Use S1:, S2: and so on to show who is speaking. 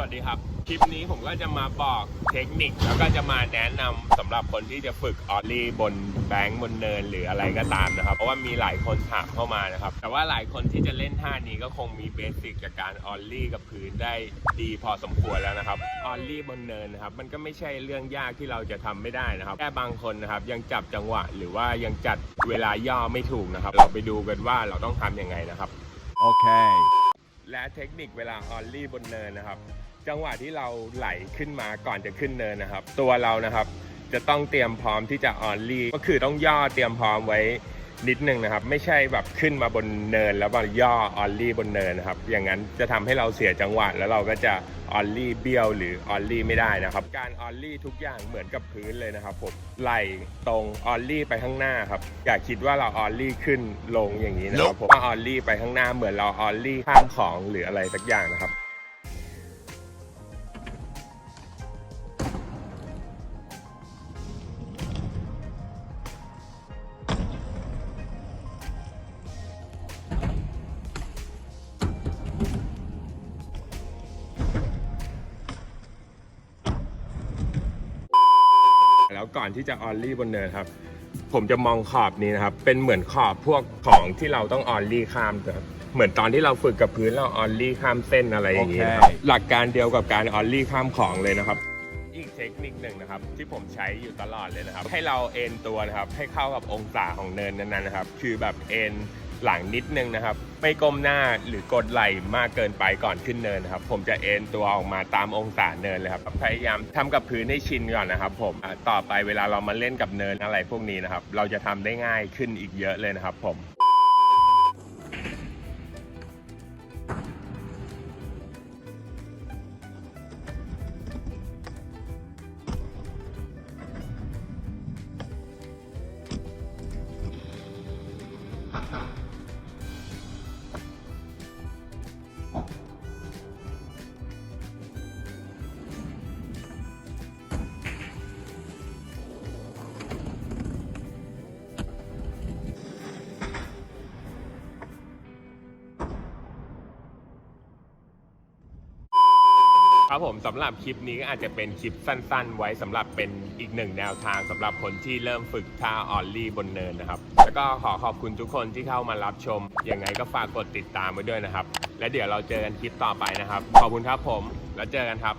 S1: สวัสดีครับ คลิปนี้ผมก็จะมาบอกเทคนิคแล้วก็จะมาแนะนำสำหรับคนที่จะฝึกออลลี่บนแบงค์บนเนินหรืออะไรก็ตามนะครับ เพราะว่ามีหลายคนถามเข้ามานะครับ แต่ว่าหลายคนที่จะเล่นท่านี้ก็คงมีเบสิกจากการออลลี่กับพื้นได้ดีพอสมควรแล้วนะครับออลลี่บนเนินนะครับ มันก็ไม่ใช่เรื่องยากที่เราจะทำไม่ได้นะครับแค่บางคนนะครับยังจับจังหวะ หรือว่ายังจัดเวลาย่อไม่ถูกนะครับ เราไปดูกันว่าเราต้องทำยังไงนะครับ
S2: Okay.
S1: และเทคนิคเวลาออลลี่บนเนินนะครับ จังหวะที่เราไหลขึ้นมาก่อนจะขึ้นเนินนะครับ ตัวเรานะครับจะต้องเตรียมพร้อมที่จะออลลี่ก็คือต้องย่อเตรียมพร้อมไว้นิดนึงนะครับ ไม่ใช่แบบขึ้นมาบนเนิน แล้วมาย่อออลลี่บนเนินนะครับ อย่างนั้นจะทำให้เราเสียจังหวะแล้วเราก็จะออลลี่เบี้ยวหรือออลลี่ไม่ได้นะครับ การออลลี่ทุกอย่างเหมือนกับพื้นเลยนะครับผมไหลตรงออลลี่ไปข้างหน้าครับอย่าคิดว่าเราออลลี่ขึ้นลงอย่างนี้นะครับผมว่าออลลี่ไปข้างหน้าเหมือนเราออลลี่ข้ามของหรืออะไรสักอย่างนะครับ ก่อนที่จะออลลี่บนเนินครับ ผมจะมองขอบนี้นะครับ เป็นเหมือนขอบพวกของที่เราต้องออลลี่ข้ามนะครับเหมือนตอนที่เราฝึกกับพื้นเราออลลี่ข้ามเส้นอะไรอย่างนี้นะครับ
S2: โอเค
S1: หลักการเดียวกับการออลลี่ข้ามของเลยนะครับอีกเทคนิคหนึ่งนะครับ ที่ผมใช้อยู่ตลอดเลยนะครับ ให้เราเอนตัวนะครับ ให้เข้ากับองศาของเนินนั้นๆนะครับ คือแบบเอน หลังนิดนึงนะครับ ไม่ก้มหน้าหรือกดไหล่มากเกินไปก่อนขึ้นเนินนะครับ ผมจะเอนตัวออกมาตามองศาเนินเลยครับ พยายามทำกับพื้นให้ชินก่อนนะครับ ผมต่อไปเวลาเรามาเล่นกับเนินอะไรพวกนี้นะครับ เราจะทำได้ง่ายขึ้นอีกเยอะเลยนะครับ ผม ครับผมสำหรับคลิปนี้ก็อาจจะเป็นคลิปสั้น ๆ ไว้สำหรับเป็นอีกหนึ่งแนวทางสำหรับคนที่เริ่มฝึกท่าออลลี่บนเนินนะครับ แล้วก็ขอขอบคุณทุกคนที่เข้ามารับชม ยังไงก็ฝากกดติดตามไว้ด้วยนะครับ และเดี๋ยวเราเจอกันคลิปต่อไปนะครับ ขอบคุณครับผม แล้วเจอกันครับ